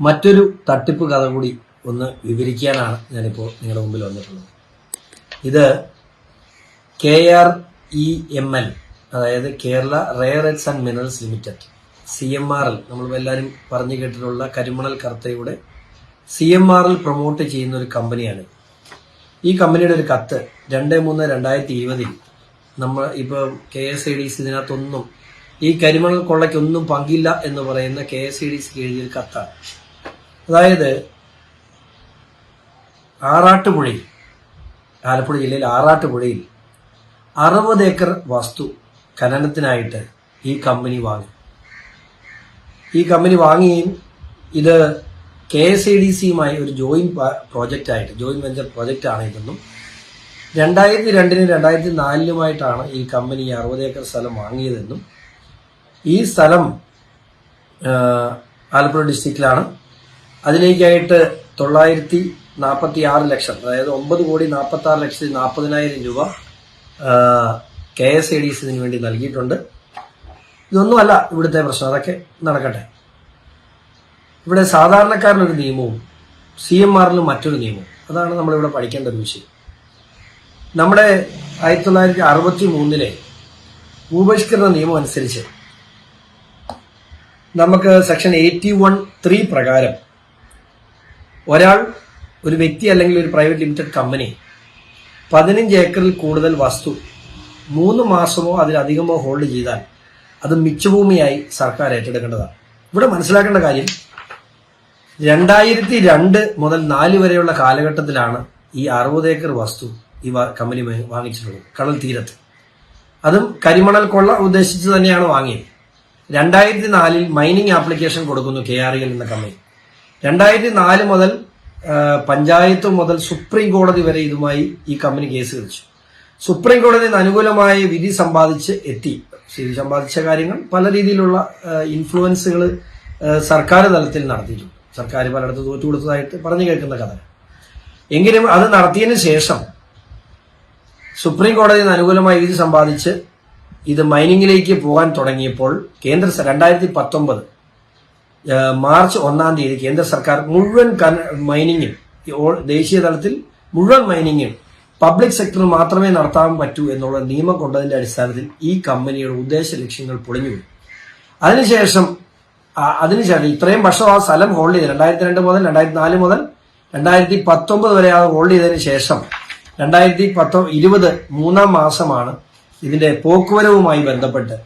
മറ്റൊരു തട്ടിപ്പ് കഥ കൂടി ഒന്ന് വിവരിക്കാനാണ് ഞാനിപ്പോൾ നിങ്ങളുടെ മുമ്പിൽ വന്നിട്ടുള്ളത്. ഇത് K R E M L അതായത് Kerala rare earths and minerals limited C M R L നമ്മൾ എല്ലാവരും പറഞ്ഞു കേട്ടിട്ടുള്ള കരിമണൽ കർത്തയുടെ C M R L promote ചെയ്യുന്ന ഒരു കമ്പനിയാണ്. ഈ കമ്പനിയുടെ ഒരു കത്ത് രണ്ട് മൂന്ന് രണ്ടായിരത്തി ഇരുപതിൽ നമ്മൾ ഇപ്പോൾ K S I D C ഇതിനകത്തൊന്നും ഈ കരിമണൽ കൊള്ളയ്ക്കൊന്നും പങ്കില്ല എന്ന് പറയുന്ന കെ എസ് ഐ ഡി സിക്ക് എഴുതിയൊരു കത്താണ്. അതായത് ആറാട്ടുപുഴയിൽ ആലപ്പുഴ ജില്ലയിൽ ആറാട്ടുപുഴയിൽ അറുപത് ഏക്കർ വസ്തു ഖനനത്തിനായിട്ട് ഈ കമ്പനി വാങ്ങി. ഈ കമ്പനി വാങ്ങുകയും ഇത് കെ എസ് ഐ ഡി സിയുമായി ഒരു ജോയിന്റ് പ്രോജക്റ്റ് ആയിട്ട് ജോയിൻ വെഞ്ചർ പ്രോജക്റ്റ് ആണ് ഇതെന്നും രണ്ടായിരത്തി രണ്ടിനും രണ്ടായിരത്തി നാലിലുമായിട്ടാണ് ഈ കമ്പനി അറുപത് ഏക്കർ സ്ഥലം വാങ്ങിയതെന്നും ഈ സ്ഥലം ആലപ്പുഴ ഡിസ്ട്രിക്റ്റിലാണ് അതിലേക്കായിട്ട് തൊള്ളായിരത്തി നാൽപ്പത്തി ആറ് ലക്ഷം അതായത് ഒമ്പത് കോടി നാൽപ്പത്തി ആറ് ലക്ഷത്തി നാൽപ്പതിനായിരം രൂപ K S A D C ഇതിനു വേണ്ടി നൽകിയിട്ടുണ്ട്. ഇതൊന്നുമല്ല ഇവിടുത്തെ പ്രശ്നം അതൊക്കെ നടക്കട്ടെ. ഇവിടെ സാധാരണക്കാരനൊരു നിയമവും സി എം ആറിന് മറ്റൊരു നിയമവും. അതാണ് നമ്മളിവിടെ പഠിക്കേണ്ട ഒരു വിഷയം. നമ്മുടെ ആയിരത്തി തൊള്ളായിരത്തി അറുപത്തി മൂന്നിലെ ഭൂപരിഷ്കരണ നിയമം അനുസരിച്ച് നമുക്ക് സെക്ഷൻ എയ്റ്റി വൺ ത്രീ പ്രകാരം ഒരാൾ ഒരു വ്യക്തി അല്ലെങ്കിൽ ഒരു പ്രൈവറ്റ് ലിമിറ്റഡ് കമ്പനി പതിനഞ്ച് ഏക്കറിൽ കൂടുതൽ വസ്തു മൂന്ന് മാസമോ അതിലധികമോ ഹോൾഡ് ചെയ്താൽ അത് മിച്ചഭൂമിയായി സർക്കാർ ഏറ്റെടുക്കേണ്ടതാണ്. ഇവിടെ മനസ്സിലാക്കേണ്ട കാര്യം രണ്ടായിരത്തി രണ്ട് മുതൽ നാല് വരെയുള്ള കാലഘട്ടത്തിലാണ് ഈ അറുപത് ഏക്കർ വസ്തു ഈ കമ്പനി വാങ്ങിച്ചിട്ടുള്ളത് കടൽ തീരത്ത്. അതും കരിമണൽ കൊള്ള ഉദ്ദേശിച്ച് തന്നെയാണ് വാങ്ങിയത്. രണ്ടായിരത്തി നാലിൽ മൈനിങ് ആപ്ലിക്കേഷൻ കൊടുക്കുന്നു കെ ആർ എൽ എന്ന കമ്പനി രണ്ടായിരത്തി നാല് മുതൽ പഞ്ചായത്ത് മുതൽ സുപ്രീം കോടതി വരെ ഇതുമായി ഈ കമ്പനി കേസ് കളിച്ചു സുപ്രീം കോടതി അനുകൂലമായ വിധി സമ്പാദിച്ച് എത്തി. സമ്പാദിച്ച കാര്യങ്ങൾ പല രീതിയിലുള്ള ഇൻഫ്ലുവൻസുകൾ സർക്കാർ തലത്തിൽ നടത്തിയിട്ടുണ്ട്. സർക്കാർ പലയിടത്ത് തോറ്റു കൊടുത്തതായിട്ട് പറഞ്ഞു കേൾക്കുന്ന കഥ. എങ്കിലും അത് നടത്തിയതിന് ശേഷം സുപ്രീം കോടതിയിൽ നിന്ന് അനുകൂലമായ വിധി സമ്പാദിച്ച് ഇത് മൈനിങ്ങിലേക്ക് പോകാൻ തുടങ്ങിയപ്പോൾ കേന്ദ്ര രണ്ടായിരത്തി പത്തൊമ്പത് മാർച്ച് ഒന്നാം തീയതി കേന്ദ്ര സർക്കാർ മുഴുവൻ മൈനിങ്ങും ദേശീയ തലത്തിൽ മുഴുവൻ മൈനിങ്ങും പബ്ലിക് സെക്ടറിൽ മാത്രമേ നടത്താൻ പറ്റൂ എന്നുള്ള നിയമം കൊണ്ടതിന്റെ അടിസ്ഥാനത്തിൽ ഈ കമ്പനിയുടെ ഉദ്ദേശ ലക്ഷ്യങ്ങൾ പൊളിഞ്ഞു അതിനുശേഷം അതിനുശേഷം ഇത്രയും വർഷം ആ സ്ഥലം ഹോൾഡ് ചെയ്ത് രണ്ടായിരത്തി രണ്ട് മുതൽ രണ്ടായിരത്തി നാല് മുതൽ രണ്ടായിരത്തി പത്തൊമ്പത് വരെ അത് ഹോൾഡ് ചെയ്തതിനു ശേഷം രണ്ടായിരത്തി പത്തൊ ഇരുപത് മൂന്നാം മാസമാണ് ഇതിന്റെ പോക്കുവരവുമായി ബന്ധപ്പെട്ട്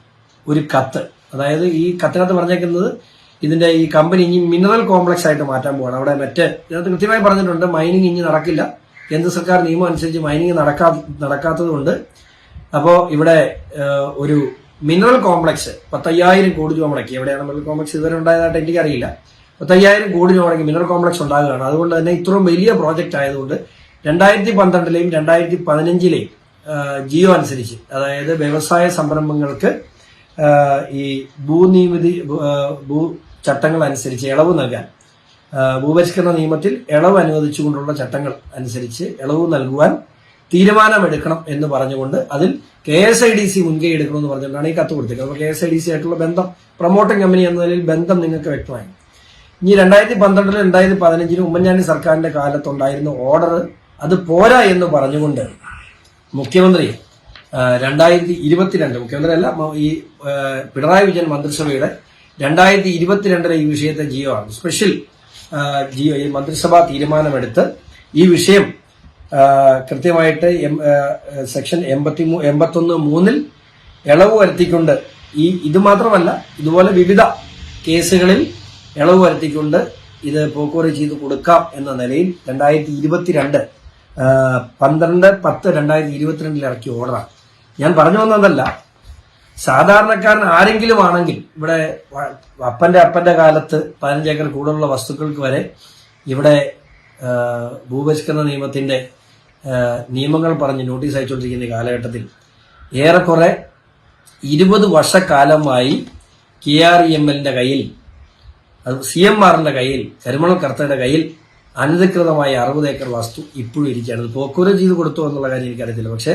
ഒരു കത്ത്. അതായത് ഈ കത്തിനകത്ത് പറഞ്ഞേക്കുന്നത് ഇതിന്റെ ഈ കമ്പനി ഇനി മിനറൽ കോംപ്ലക്സ് ആയിട്ട് മാറ്റാൻ പോവാണ്. അവിടെ മറ്റ് ഇതിനകത്ത് കൃത്യമായി പറഞ്ഞിട്ടുണ്ട് മൈനിങ് ഇനി നടക്കില്ല. കേന്ദ്ര സർക്കാർ നിയമം അനുസരിച്ച് മൈനിങ് നടക്കാ നടക്കാത്തതുകൊണ്ട് അപ്പോ അപ്പോൾ ഇവിടെ ഒരു മിനറൽ കോംപ്ലക്സ് പത്തയ്യായിരം കോടി രൂപ മുടക്കി. എവിടെയാണ് മിനറൽ കോംപ്ലക്സ് ഇതുവരെ ഉണ്ടായതായിട്ട് എനിക്കറിയില്ല. പത്തയ്യായിരം കോടി രൂപ മുടക്കി മിനറൽ കോംപ്ലക്സ് ഉണ്ടാകുകയാണ്. അതുകൊണ്ട് തന്നെ ഇത്രയും വലിയ പ്രോജക്റ്റ് ആയതുകൊണ്ട് രണ്ടായിരത്തി പന്ത്രണ്ടിലെയും രണ്ടായിരത്തി പതിനഞ്ചിലെയും ജിയോ അനുസരിച്ച് അതായത് വ്യവസായ സംരംഭങ്ങൾക്ക് ഈ ഭൂനികുതി ഭൂ ചട്ടങ്ങൾ അനുസരിച്ച് ഇളവ് നൽകാൻ. ഭൂപരിഷ്കരണ നിയമത്തിൽ ഇളവ് അനുവദിച്ചുകൊണ്ടുള്ള ചട്ടങ്ങൾ അനുസരിച്ച് ഇളവ് നൽകുവാൻ തീരുമാനമെടുക്കണം എന്ന് പറഞ്ഞുകൊണ്ട് അതിൽ K S I D C മുൻകൈ എടുക്കണമെന്ന് പറഞ്ഞുകൊണ്ടാണ് ഈ കത്ത് കൊടുത്തിരിക്കുന്നത് അപ്പോൾ K S I D C ആയിട്ടുള്ള ബന്ധം പ്രൊമോട്ടിംഗ് കമ്പനി എന്ന നിലയിൽ ബന്ധം നിങ്ങൾക്ക് വ്യക്തമായി. ഇനി രണ്ടായിരത്തി പന്ത്രണ്ടിലും രണ്ടായിരത്തി പതിനഞ്ചിലും ഉമ്മൻചാണ്ടി സർക്കാരിന്റെ കാലത്തുണ്ടായിരുന്ന ഓർഡർ അത് പോരാ എന്ന് പറഞ്ഞുകൊണ്ട് മുഖ്യമന്ത്രി രണ്ടായിരത്തി ഇരുപത്തിരണ്ട് മുഖ്യമന്ത്രി അല്ല ഈ പിണറായി വിജയൻ മന്ത്രിസഭയുടെ രണ്ടായിരത്തി ഇരുപത്തിരണ്ടിലെ ഈ വിഷയത്തെ ജിയോ ആണ്. സ്പെഷ്യൽ ജിയോ ഈ മന്ത്രിസഭാ തീരുമാനമെടുത്ത് ഈ വിഷയം കൃത്യമായിട്ട് സെക്ഷൻ എൺപത്തി എൺപത്തൊന്ന് മൂന്നിൽ ഇളവ് വരുത്തിക്കൊണ്ട് ഈ ഇത് മാത്രമല്ല ഇതുപോലെ വിവിധ കേസുകളിൽ ഇളവ് വരുത്തിക്കൊണ്ട് ഇത് പോക്കുവരവ് ചെയ്ത് കൊടുക്കാം എന്ന നിലയിൽ രണ്ടായിരത്തി ഇരുപത്തിരണ്ട് പന്ത്രണ്ട് പത്ത് രണ്ടായിരത്തി ഇരുപത്തിരണ്ടിൽ ഇറക്കിയ ഓർഡറാണ് ഞാൻ പറഞ്ഞു വന്നതല്ല സാധാരണക്കാരൻ ആരെങ്കിലും ആണെങ്കിൽ ഇവിടെ അപ്പന്റെ അപ്പന്റെ കാലത്ത് പതിനഞ്ചേക്കർ കൂടുതലുള്ള വസ്തുക്കൾക്ക് വരെ ഇവിടെ ഭൂപരിഷ്കരണ നിയമത്തിന്റെ നിയമങ്ങൾ പറഞ്ഞ് നോട്ടീസ് അയച്ചുകൊണ്ടിരിക്കുന്ന കാലഘട്ടത്തിൽ ഏറെക്കുറെ ഇരുപത് വർഷക്കാലമായി കെ ആർ ഇ എം എല്ലിന്റെ കയ്യിൽ അത് സി എം ആറിന്റെ കയ്യിൽ കരുമണൽ കർത്തയുടെ കയ്യിൽ അനധികൃതമായ അറുപത് ഏക്കർ വസ്തു ഇപ്പോഴും ഇരിക്കുകയാണ്. അത് പോക്കുവരവ് ചെയ്ത് കൊടുത്തു എന്നുള്ള കാര്യം എനിക്കറിയത്തില്ല. പക്ഷെ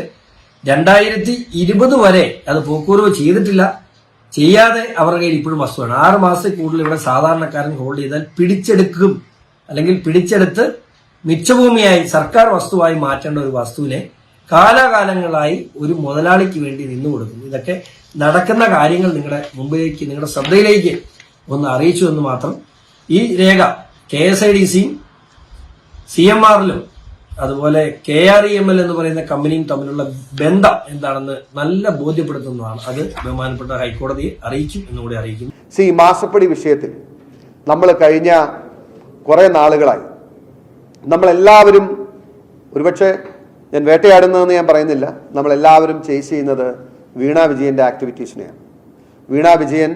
രണ്ടായിരത്തി ഇരുപത് വരെ അത് പോക്കുവരവ് ചെയ്തിട്ടില്ല. ചെയ്യാതെ അവരുടെ കയ്യിൽ ഇപ്പോഴും വസ്തുവാണ്. ആറ് മാസത്തിൽ കൂടുതൽ ഇവിടെ സാധാരണക്കാരൻ ഹോൾഡ് ചെയ്താൽ പിടിച്ചെടുക്കും. അല്ലെങ്കിൽ പിടിച്ചെടുത്ത് മിച്ചഭൂമിയായി സർക്കാർ വസ്തുവായി മാറ്റേണ്ട ഒരു വസ്തുവിനെ കാലാകാലങ്ങളായി ഒരു മുതലാളിക്ക് വേണ്ടി നിന്നു കൊടുക്കുന്നു. ഇതൊക്കെ നടക്കുന്ന കാര്യങ്ങൾ നിങ്ങളുടെ മുമ്പിലേക്ക് നിങ്ങളുടെ ശ്രദ്ധയിലേക്ക് ഒന്ന് അറിയിച്ചു എന്ന് മാത്രം ഈ രേഖ കെ എസ് ഐ ഡി സിയും സി എം ആറിലും അതുപോലെ K R E M L എന്ന് പറയുന്ന കമ്പനിയും തമ്മിലുള്ള ബന്ധം എന്താണെന്ന് നല്ല ബോധ്യപ്പെടുത്തുന്നതാണ്. അത് ബഹുമാനപ്പെട്ട ഹൈക്കോടതിയെ അറിയിച്ചു എന്നുകൂടി അറിയിക്കുന്നു. സി മാസപ്പടി വിഷയത്തിൽ നമ്മൾ കഴിഞ്ഞ കുറേ നാളുകളായി നമ്മളെല്ലാവരും ഒരുപക്ഷെ ഞാൻ വേട്ടയാടുന്നതെന്ന് ഞാൻ പറയുന്നില്ല. നമ്മളെല്ലാവരും ചേസ് ചെയ്യുന്നത് വീണ വിജയന്റെ ആക്ടിവിറ്റീസിനെയാണ് വീണ വിജയൻ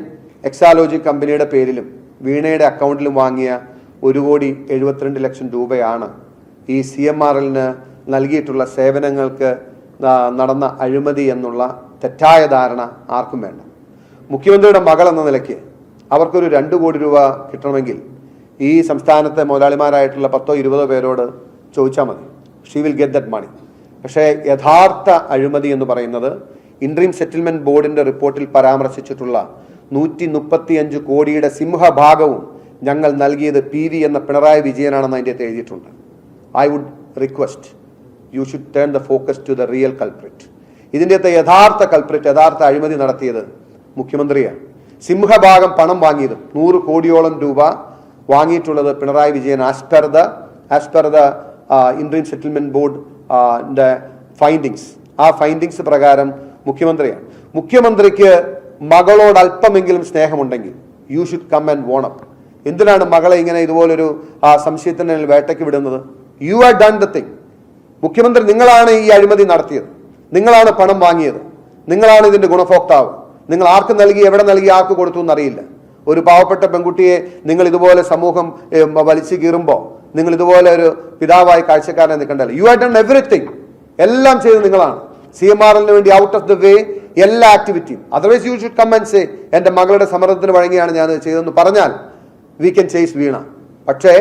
എക്സാലോജി കമ്പനിയുടെ പേരിലും വീണയുടെ അക്കൗണ്ടിലും വാങ്ങിയ ഒരു കോടി എഴുപത്തിരണ്ട് ലക്ഷം രൂപയാണ് ഈ സി എം ആർ എല്ലിന് നൽകിയിട്ടുള്ള സേവനങ്ങൾക്ക് നടന്ന അഴിമതി എന്നുള്ള തെറ്റായ ധാരണ ആർക്കും വേണ്ട. മുഖ്യമന്ത്രിയുടെ മകൾ എന്ന നിലയ്ക്ക് അവർക്കൊരു രണ്ട് കോടി രൂപ കിട്ടണമെങ്കിൽ ഈ സംസ്ഥാനത്തെ മുതലാളിമാരായിട്ടുള്ള പത്തോ ഇരുപതോ പേരോട് ചോദിച്ചാൽ മതി. She will get that money പക്ഷേ യഥാർത്ഥ അഴിമതി എന്ന് പറയുന്നത് ഇൻട്രീം സെറ്റിൽമെന്റ് ബോർഡിന്റെ റിപ്പോർട്ടിൽ പരാമർശിച്ചിട്ടുള്ള നൂറ്റി മുപ്പത്തിയഞ്ച് കോടിയുടെ സിംഹഭാഗവും ഞങ്ങൾ നൽകിയത് പി വി എന്ന പിണറായി വിജയനാണെന്ന് അതിന്റെ എഴുതിയിട്ടുണ്ട്. I would request you should turn the focus to the real culprit അകത്ത് യഥാർത്ഥ കൾപ്രിറ്റ് യഥാർത്ഥ അഴിമതി നടത്തിയത് മുഖ്യമന്ത്രിയാണ്. സിംഹഭാഗം പണം വാങ്ങിയതും നൂറ് കോടിയോളം രൂപ വാങ്ങിയിട്ടുള്ളത് Pinarayi Vijayan as per the as per the Indian settlement board findings ആ ഫൈൻഡിങ്സ് പ്രകാരം മുഖ്യമന്ത്രിയാണ്. മുഖ്യമന്ത്രിക്ക് മകളോട് അല്പമെങ്കിലും സ്നേഹമുണ്ടെങ്കിൽ you should come and own up എന്തിനാണ് മകളെ ഇങ്ങനെ ഇതുപോലൊരു ആ സംശയത്തിന് വേട്ടയ്ക്ക് വിടുന്നത്? You are done the thing മുഖ്യമന്ത്രി നിങ്ങളാണ് ഈ അഴിമതി നടത്തിയത്. നിങ്ങളാണ് പണം വാങ്ങിയത്. നിങ്ങളാണ് ഇതിന്റെ ഗുണഭോക്താവ്. നിങ്ങൾ ആർക്ക് നൽകി എവിടെ നൽകി ആർക്ക് കൊടുത്തു എന്നറിയില്ല. ഒരു പാവപ്പെട്ട പെൺകുട്ടിയെ നിങ്ങൾ ഇതുപോലെ സമൂഹം വലിച്ചു കീറുമ്പോൾ നിങ്ങൾ ഇതുപോലെ ഒരു പിതാവായി കാഴ്ചക്കാരനെ നിൽക്കണ്ടല്ല യു ആർ ഡൺ എവറിത്തിങ് എല്ലാം ചെയ്ത് നിങ്ങളാണ്. സി എം ആർ എല്ലിന് വേണ്ടി ഔട്ട് ഓഫ് ദ വേ എല്ലാ ആക്ടിവിറ്റിയും otherwise you should come and say എന്റെ മകളുടെ സമ്മർദ്ദത്തിന് വഴങ്ങിയാണ് ഞാൻ ചെയ്തതെന്ന് പറഞ്ഞാൽ വി കൻ ചേസ് വീണ. പക്ഷേ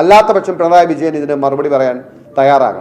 അല്ലാത്ത പക്ഷം പിണറായി വിജയൻ ഇതിന് മറുപടി പറയാൻ തയ്യാറാകണം.